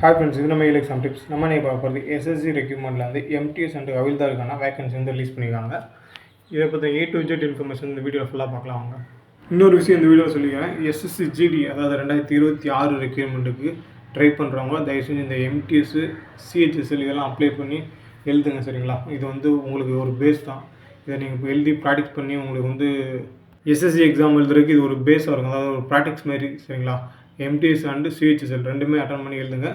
Hi friends இது நம்ம election tips நம்ம நீ பார்க்க போகிறது எஸ்எஸ்சி ரெக்யூப்மெண்ட்டில் வந்து எம்டிஎஸ் அண்ட் ஹவில்தாருக்கான வேகன்சி வந்து ரிலீஸ் பண்ணியிருக்காங்க இதை பற்றி ஏ டு ஜெட் இன்ஃபர்மேஷன் இந்த வீடியோவில் ஃபுல்லாக பார்க்கலாம் வாங்க. இன்னொரு விஷயம் இந்த வீடியோவில் சொல்லிக்கிறேன். எஸ்எஸ்சி ஜிடி அதாவது ரெண்டாயிரத்தி இருபத்தி ஆறு ரெக்யூர்மெண்ட்டுக்கு ட்ரை பண்ணுறவங்க தயவு செஞ்சு இந்த எம்டிஎஸ்ஸு சிஹெச்எஸ்எல் இதெல்லாம் அப்ளை பண்ணி எழுதுங்க சரிங்களா? இது வந்து உங்களுக்கு ஒரு பேஸ் தான். இதை நீங்கள் இப்போ எழுதி ப்ராக்டிஸ் பண்ணி உங்களுக்கு வந்து எஸ்எஸ்சி எக்ஸாம் எழுதுறதுக்கு இது ஒரு பேஸாக இருக்கும். அதாவது ஒரு ப்ராக்டிக்ஸ் மாதிரி சரிங்களா? எம்டிஎஸ் அண்டு சிஹெச்எஸ்எல் ரெண்டுமே அட்டன் பண்ணி எழுதுங்க.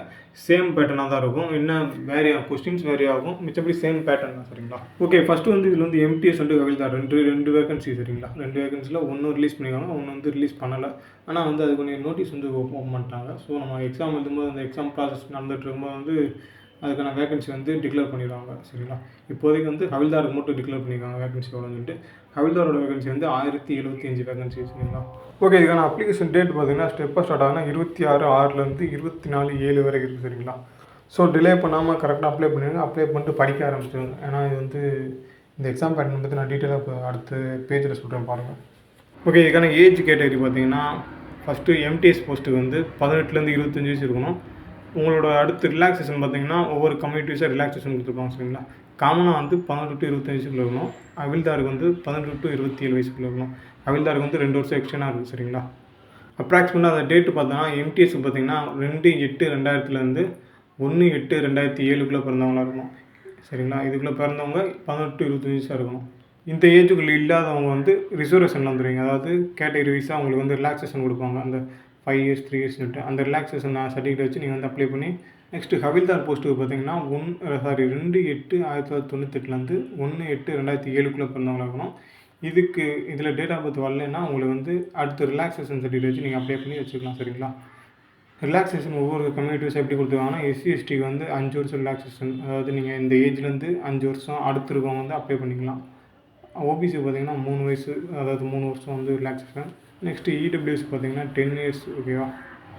சேம் பேட்டர்னாக தான் இருக்கும். என்ன வேரி கொஸ்டின்ஸ் வேரி ஆகும். மிச்சப்படி சேம் பேட்டர்ன் தான் சரிங்களா? ஓகே ஃபஸ்ட்டு வந்து இதில் வந்து எம்டிஎஸ் அண்டு கவிழ்தா ரெண்டு ரெண்டு வேகன்சி சரிங்களா? ரெண்டு வேகன்சியில் ஒன்று ரிலீஸ் பண்ணியிருக்காங்க ஒன்று வந்து ரிலீஸ் பண்ணலை. ஆனால் வந்து அது கொஞ்சம் நோட்டீஸ் வந்து ஓப்பன் பண்ணிட்டாங்க. ஸோ நம்ம எக்ஸாம் எழுதும்போது அந்த எக்ஸாம் ப்ராசஸ் நடந்துட்டு இருக்கும்போது வந்து அதுக்கான வேகன்சி வந்து டிக்ளேர் பண்ணிடுவாங்க சரிங்களா? இப்போதைக்கு வந்து ஹவில்தாருக்கு மட்டும் டிக்ளேர் பண்ணியிருக்காங்க வேகன்சி எவ்வளோன்னு சொல்லிட்டு. ஹவில்தாரோட வேகன்சி வந்து ஆயிரத்தி எழுபத்தி அஞ்சு வேகன்சி சரிங்களா? ஓகே இதுக்கான அப்ளிகேஷன் டேட் பார்த்தீங்கன்னா ஸ்டெப்பாக ஸ்டார்ட் ஆகுனா இருபத்தி ஆறு ஆறுலேருந்து இருபத்தி நாலு ஏழு வரை இருக்குது சரிங்களா? ஸோ டிலே பண்ணாமல் கரெக்டாக அப்ளை பண்ணிடுங்க அப்ளை பண்ணிட்டு படிக்க ஆரம்பிச்சிடுங்க. ஏன்னா இது வந்து இந்த எக்ஸாம் பேட்டர்ன் பற்றி நான் டீட்டெயிலாக இப்போ அடுத்த பேஜில் சொல்கிறேன் பாருங்கள் ஓகே இதுக்கான ஏஜ் கேட்டகரி பார்த்தீங்கன்னா ஃபஸ்ட்டு எம்டிஎஸ் போஸ்ட்டுக்கு வந்து பதினெட்டுலேருந்து இருபத்தஞ்சி வயசு இருக்கணும். உங்களோட அடுத்து ரிலாக்ஸேஷன் பார்த்தீங்கன்னா ஒவ்வொரு கம்யூனிட்டிஸாக ரிலாக்ஸேஷன் கொடுத்துருப்பாங்க சரிங்களா? காமனாக வந்து பதினெட்டு டு இருபத்தஞ்சு வயசுக்குள்ள இருக்கணும். அவில்தாருக்கு வந்து பதினெட்டு டு இருபத்தி ஏழு வயசுக்குள்ள இருக்கணும். அவில்தாருக்கு வந்து ரெண்டு வருஷம் எக்ஸ்டனாக இருக்குது சரிங்களா? அப்ராக்சிமேட்டாக அந்த டேட்டு பார்த்தோன்னா எம்டிஎஸ்க்கு பார்த்தீங்கன்னா ரெண்டு எட்டு ரெண்டாயிரத்துலேருந்து ஒன்று எட்டு ரெண்டாயிரத்தி ஏழுக்குள்ளே பிறந்தவங்களா இருக்கணும் சரிங்களா? இதுக்குள்ளே பிறந்தவங்க பதினெட்டு இருபத்தஞ்சி வயசாக இருக்கணும். இந்த ஏஜுக்குள்ளே இல்லாதவங்க வந்து ரிசர்வேஷன் வந்துடுவீங்க அதாவது கேட்டகரி வைஸாக அவங்களுக்கு வந்து ரிலாக்ஸேஷன் கொடுப்பாங்க. அந்த ஃபைவ் இயர்ஸ் த்ரீ இயர்ஸ்னுட்டு அந்த ரிலாக்ஸேஷன் சர்டிஃபிகேட் வச்சு நீங்கள் வந்து அப்ளை பண்ணி நெக்ஸ்ட்டு ஹவில்தார் போஸ்ட்டுக்கு பார்த்தீங்கன்னா ஒன் சாரி ரெண்டு எட்டு ஆயிரத்தி தொள்ளாயிரத்தி தொண்ணூத்தெட்டுலேருந்து ஒன்று எட்டு ரெண்டாயிரத்தி ஏழுக்குள்ளே பிறந்தவங்களாக இருக்கணும். இதுக்கு இதில் டேட் ஆஃப் பர்த் வரலன்னா உங்களுக்கு வந்து அடுத்த ரிலாக்ஸேஷன் சர்டிஃபிகேட் வச்சு நீங்கள் அப்ளை பண்ணி வச்சுக்கலாம் சரிங்களா? ரிலாக்ஸேஷன் ஒவ்வொரு கம்யூனிட்டிஸ் எப்படி கொடுத்துருக்காங்கன்னா எஸ்சி எஸ்டிக்கு வந்து அஞ்சு வருஷம் ரிலாக்ஸேஷன் அதாவது நீங்கள் இந்த ஏஜ்லேருந்து அஞ்சு வருஷம் அடுத்து இருக்கவங்க வந்து அப்ளை பண்ணிக்கலாம். ஓபிசி பார்த்தீங்கன்னா மூணு வயசு அதாவது மூணு வருஷம் வந்து ரிலாக்ஸேஷன் நெக்ஸ்ட்டு இடபிள்யூஎஸ் பார்த்தீங்கன்னா டென் இயர்ஸ் ஓகேவா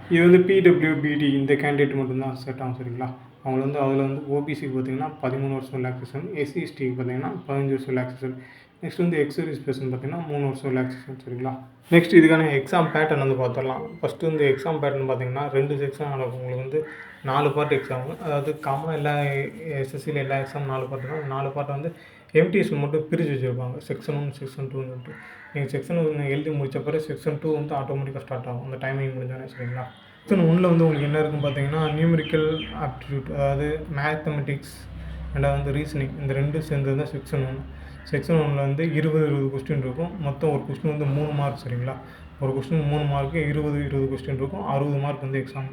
இது வந்து பிடபிள்யூபிடி இந்த கேண்டிடேட் மட்டும்தான் செட் ஆகும் சரிங்களா? அவங்க வந்து அதில் வந்து ஓபிசிக்கு பார்த்தீங்கன்னா பதிமூணு வருஷம் ரிலாக்ஸேஷன் எஸ்சி எஸ்டிக்கு பார்த்தீங்கன்னா பதினஞ்சு வருஷம் ரிலாக்ஸேஷன் நெக்ஸ்ட் வந்து எக்ஸர்வீஸ் பர்சன் பார்த்தீங்கன்னா மூணு வருஷம் ரிலாக்ஸேஷன் சரிங்களா? நெக்ஸ்ட் இதுக்கான எக்ஸாம் பேட்டர்ன் வந்து பார்த்துடலாம். ஃபஸ்ட்டு வந்து எக்ஸாம் பேட்டர்ன் பார்த்தீங்கன்னா ரெண்டு செக்ஷன் நடக்கும் உங்களுக்கு வந்து நாலு பார்ட் எக்ஸாம் அதாவது காமனாக எல்லா எஸ்எஸ்சியில் எல்லா எக்ஸாம் நாலு பார்ட் தான் நாலு பார்ட்டை வந்து எம்டிஎஸ் மட்டும் பிரித்து வச்சுருப்பாங்க. செக்ஷன் ஒன் செக்ஷன் டூன்னு சொல்லிட்டு நீங்கள் செக்ஷன் ஒன்று எழுதி முடிச்ச பிறகு செக்ஷன் டூ வந்து ஆட்டோமேட்டிக்காக ஸ்டார்ட் ஆகும். அந்த டைமிங் முடிஞ்சானே சரிங்களா? செக்ஷன் ஒன்றில் வந்து உங்களுக்கு என்ன இருக்குன்னு பார்த்தீங்கன்னா நியூமெரிக்கல் ஆப்டிடியூட் அதாவது மேத்தமெட்டிக்ஸ் ரெண்டாவது வந்து ரீசனிங் இந்த ரெண்டும் சேர்ந்தது தான் செக்ஷன் ஒன் செக்ஷன் ஒன்றில் வந்து இருபது இருபது கொஸ்டின் இருக்கும். மொத்தம் ஒரு கொஸ்டின் வந்து மூணு மார்க் சரிங்களா? ஒரு கொஸ்டின் மூணு மார்க்கு இருபது இருபது கொஸ்டின் இருக்கும். அறுபது மார்க் வந்து எக்ஸாம்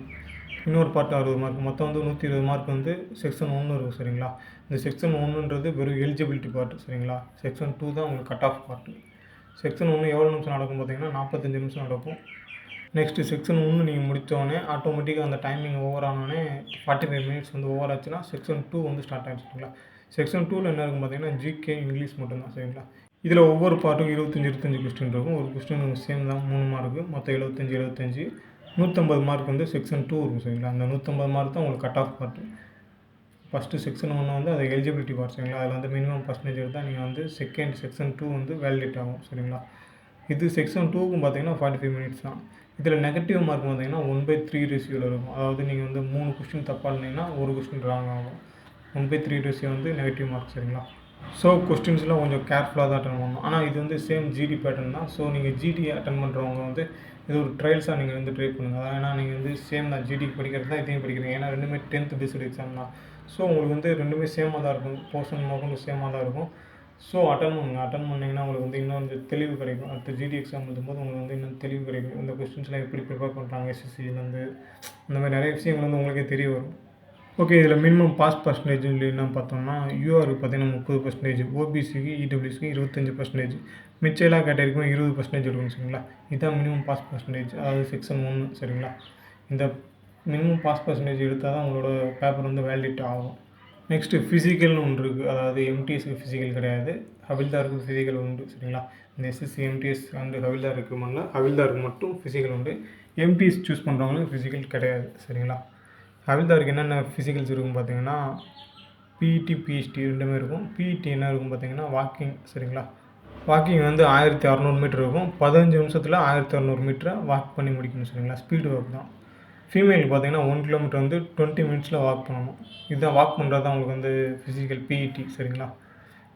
இன்னொரு பாட்டு அறுபது மார்க் மொத்தம் வந்து நூற்றி இருபது மார்க் வந்து செக்ஷன் ஒன்று இருக்கும் சரிங்களா? இந்த செக்ஷன் ஒன்றுன்றது வெறும் எலிஜிபிலிட்டி பார்ட் சரிங்களா? செக்ஷன் டூ தான் உங்களுக்கு கட் ஆஃப் பார்ட்டு செக்ஷன் ஒன்று எவ்வளோ நிமிஷம் நடக்கும் பார்த்தீங்கன்னா நாற்பத்தஞ்சு நிமிஷம் நடக்கும். நெக்ஸ்ட்டு செக்ஷன் ஒன்று நீங்கள் முடித்தோடனே ஆட்டோமேட்டிக்காக அந்த டைமிங் ஓவர் ஆனோடனே ஃபார்ட்டி ஃபைவ் மினிட்ஸ் வந்து ஓவர் ஆச்சுன்னா செக்ஷன் டூ வந்து ஸ்டார்ட் ஆகிடுச்சு சரிங்களா? செக்ஷன் டூவில் என்ன இருக்கும் பார்த்தீங்கன்னா ஜிகே இங்கிலீஷ் மட்டும்தான் சரிங்களா? இதில் ஒவ்வொரு பார்ட்டும் இருபத்தஞ்சி இருபத்தஞ்சி கொஸ்டின் இருக்கும். ஒரு கொஸ்டின் சேம் தான் மூணு மார்க்கு மொத்தம் எழுபத்தஞ்சி எழுபத்தஞ்சி. நூற்றம்பது மார்க் வந்து செக்ஷன் டூ இருக்கும் சரிங்களா? அந்த நூற்றம்பது மார்க் தான் உங்களுக்கு cut off part first section ஒன்று வந்து அது எலிஜிபிலிட்டி பார்ட் சரிங்களா? அதில் வந்து மினிமம் பர்சன்டேஜ் எடுத்தால் நீங்கள் வந்து செகண்ட் செக்ஷன் டூ வந்து வேலிடேட் ஆகும் சரிங்களா? இது செக்ஷன் டூக்கும் பார்த்தீங்கன்னா ஃபார்ட்டி ஃபைவ் மினிட்ஸ் தான். இதில் நெகட்டிவ் மார்க் பார்த்தீங்கன்னா ஒன் பை த்ரீ ரேஷியோவில் இருக்கும். அதாவது நீங்கள் வந்து மூணு கொஸ்டின் தப்பாக இருந்தீங்கன்னா ஒரு கொஸ்டின் ராங் ஆகும். ஒன் பை த்ரீ ரேஷியோ வந்து நெகட்டிவ் மார்க் சரிங்களா? ஸோ கொஸ்டின்ஸ்லாம் கொஞ்சம் கேர்ஃபுல்லாக தான் அட்டன் பண்ணணும். ஆனால் இது வந்து சேம் ஜிடி பேட்டர்ன் தான். ஸோ நீங்கள் ஜிடி அட்டன் பண்ணுறவங்க வந்து இது ஒரு ட்ரையல்ஸாக நீங்கள் வந்து ட்ரை பண்ணுங்கள் ஏன்னா நீங்கள் வந்து சேம் தான் ஜிடி படிக்கிறது தான் இதையும் படிக்கிறீங்க. ஏன்னா ரெண்டுமே டென்த் பேஸ்டு எக்ஸாம் தான். ஸோ உங்களுக்கு வந்து ரெண்டுமே சேமாக தான் இருக்கும். போர்ஷன் முதல்ல சேமாக தான் இருக்கும். ஸோ அட்டன் பண்ணுங்க அட்டன் பண்ணிங்கன்னா உங்களுக்கு வந்து இன்னும் வந்து தெளிவு கிடைக்கும். அடுத்த ஜிடி எக்ஸாம் எழுதும்போது உங்களுக்கு வந்து இன்னும் தெளிவு கிடைக்கும். இந்த கொஸ்டின்ஸ்லாம் எப்படி ப்ரிப்பேர் பண்ணுறாங்க எஸ்எஸ்சிலேருந்து இந்த மாதிரி நிறைய விஷயங்கள் வந்து உங்களுக்கே தெரிய வரும். ஓகே இதில் மினிமம் பாஸ் பர்சன்டேஜ் என்ன பார்த்தோம்னா யூஆருக்கு பார்த்தீங்கன்னா முப்பது பர்சன்டேஜ் ஓபிசிக்கு இடபிள்யூசிக்கு இருபத்தஞ்சி பர்சன்டேஜ் மிச்ச எல்லா கேட்டகரிக்கும் இருபது பர்சன்டேஜ் இருக்கும் சரிங்களா இதுதான் மினிமம் பாஸ் பர்சன்டேஜ் அதாவது செக்ஷன் ஒன்று சரிங்களா? இந்த மினிமம் பாஸ் பர்சன்டேஜ் எடுத்தால் தான் உங்களோட பேப்பர் வந்து வேலிட் ஆகும். நெக்ஸ்ட்டு ஃபிசிக்கல்னு ஒன்று இருக்குது அதாவது எம்டிஎஸ்க்கு ஃபிசிக்கல் கிடையாது. ஹவில்தாருக்கு ஃபிசிக்கல் உண்டு சரிங்களா? இந்த எஸ்எஸ்சி எம்டிஎஸ் அண்டு ஹவில்தார் இருக்குமால ஹவில்தாருக்கு மட்டும் ஃபிசிக்கல் உண்டு. எம்டிஎஸ் சூஸ் பண்ணுறவங்களுக்கு ஃபிசிக்கல் கிடையாது சரிங்களா? ஹவில்தாருக்கு என்னென்ன ஃபிசிக்கல்ஸ் இருக்கும் பார்த்தீங்கன்னா பிஇடி பிஹெச்டி ரெண்டுமே இருக்கும். பிஇடி என்ன இருக்கும் பார்த்தீங்கன்னா வாக்கிங் சரிங்களா? வாக்கிங் வந்து ஆயிரத்தி அறநூறு மீட்டர் இருக்கும். பதினஞ்சு நிமிஷத்தில் ஆயிரத்தி அறநூறு மீட்டரை வாக் பண்ணி முடிக்கணும் சரிங்களா? ஸ்பீடு ஒர்க் தான். ஃபீமேலுக்கு பார்த்தீங்கன்னா ஒன் கிலோமீட்டர் வந்து டுவெண்ட்டி மினிட்ஸில் வாக் பண்ணணும். இதுதான் வாக் பண்ணுறது தான் உங்களுக்கு வந்து ஃபிசிக்கல் பிஇடி சரிங்களா?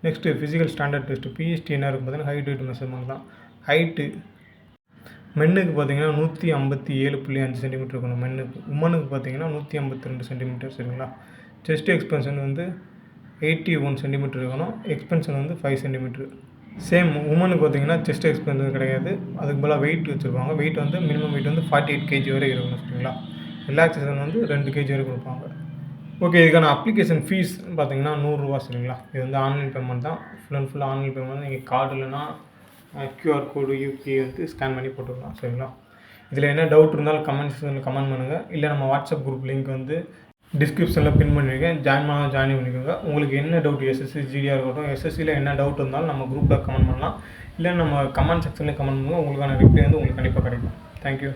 Next physical standard test PST என்ன இருக்கும் பார்த்தீங்கன்னா ஹைட் வெயிட் மெஷர்மெண்ட் தான். ஹைட்டு மென்னுக்கு பார்த்தீங்கன்னா நூற்றி ஐம்பத்தி ஏழு புள்ளி அஞ்சு சென்டிமீட்டர் இருக்கணும் மென்னுக்கு உமனுக்கு பார்த்தீங்கன்னா நூற்றி ஐம்பத்தி ரெண்டு சென்டிமீட்டர் சரிங்களா? செஸ்ட் எக்ஸ்பென்ஷன் வந்து எயிட்டி ஒன் சென்டிமீட்டர் இருக்கணும். எக்ஸ்பென்ஷன் வந்து ஃபைவ் சென்டிமீட்டர் சேம் உமனுக்கு பார்த்தீங்கன்னா செஸ்ட் எக்ஸ்பென்ஷன் கிடையாது. அதுக்கு பதிலாக வெயிட் வச்சுருப்பாங்க. வெயிட் வந்து மினிமம் வெயிட் வந்து ஃபார்ட்டி எயிட் கேஜி வரை இருக்கணும் சரிங்களா? ரிலாக்ஸேஷன் வந்து ரெண்டு கேஜி வரை கொடுப்பாங்க. ஓகே இதுக்கான அப்ளிகேஷன் ஃபீஸ் பார்த்தீங்கன்னா நூறுரூவா சரிங்களா? இது வந்து ஆன்லைன் பேமெண்ட் தான். Full and full online payment நீங்கள் கார்டு இல்லைன்னா கியூஆர் கோடு யூபிஐ வந்து ஸ்கேன் பண்ணி போட்டுக்கலாம் சரிங்களா? இதில் என்ன டவுட் இருந்தாலும் கமெண்ட் செக்ஷனில் கமெண்ட் பண்ணுங்கள் இல்லை நம்ம வாட்ஸ்அப் குரூப் லிங்க் வந்து டிஸ்கிரிப்ஷனில் பின் பண்ணியிருக்கேன். ஜாயின் பண்ணால் ஜாயின் பண்ணிக்கோங்க. உங்களுக்கு என்ன டவுட் எஸ்எஸ்சி ஜிடியாக இருக்கட்டும் எஸ்எஸ்சியில் என்ன டவுட் இருந்தாலும் நம்ம குரூப்பில் கமெண்ட் பண்ணலாம். இல்லை நம்ம கமெண்ட் செக்ஷனில் கமெண்ட் பண்ணுங்கள் உங்களுக்கான ரிப்ளை வந்து உங்களுக்கு கண்டிப்பாக கிடைக்கும். தேங்க்யூ